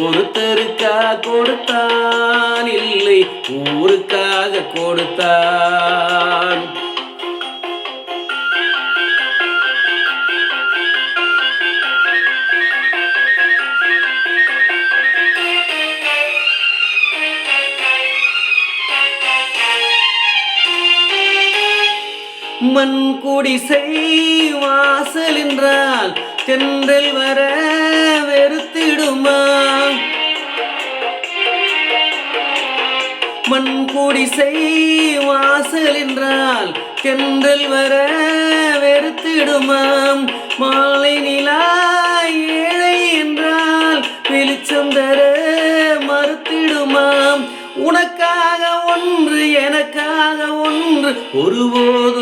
ஒருத்தருக்கா கொடுத்தான் இல்லை ஊருக்காக கொடுத்தான். மண் குடிசை வாசல் என்றால் தென்றல் வர வெறுத்திடுமா? மண் குடிசை வாசல் என்றால் தென்றல் வர வெறுத்திடுமாம். மாலை நிலா ஏழை என்றால் வெளிச்சம் தர மறுத்திடுமாம். உனக்காக ஒன்று எனக்காக ஒன்று ஒருபோது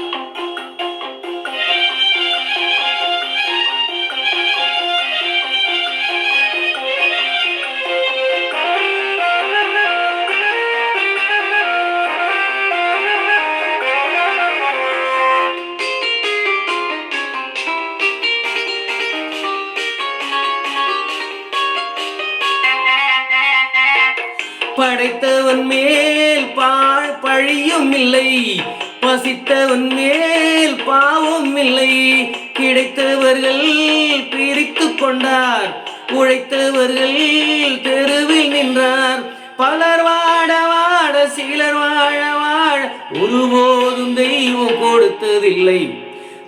படைத்தவன் மேல் பாழ் பழியும் இல்லை. பசித்தவன் மேல் பாவம் இல்லை. கிடைத்தவர்கள் பிரித்து கொண்டார். உழைத்தவர்கள் தெருவில் நின்றார். பலர் வாட வாட சிலர் வாழ வாழ ஒருபோதும் தெய்வம் கொடுத்ததில்லை.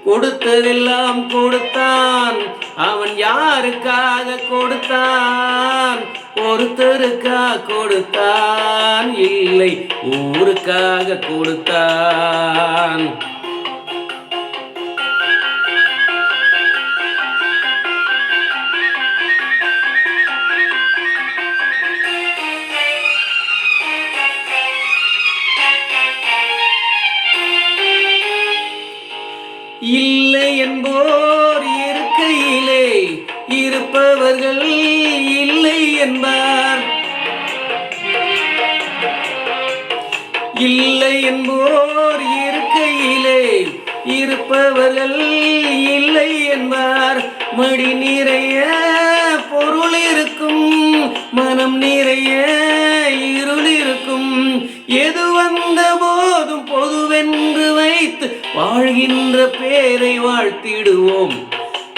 கொடுத்ததெல்லாம் கொடுத்தான். அவன் யாருக்காக கொடுத்தான்? ஒருத்தருக்கா கொடுத்தான் இல்லை ஊருக்காக கொடுத்தான். இல்லை என்போர் இருக்கையிலே இருப்பவர்கள் என்பார். இல்லை என்போர் இருக்கையிலே இருப்பவர்கள் இல்லை என்பார். மடி நிறைய பொருள் இருக்கும் மனம் நிறைய இருள் இருக்கும். எது வந்த போதும் பொதுவென்று வைத்து வாழ்கின்ற பேரை வாழ்த்திடுவோம்.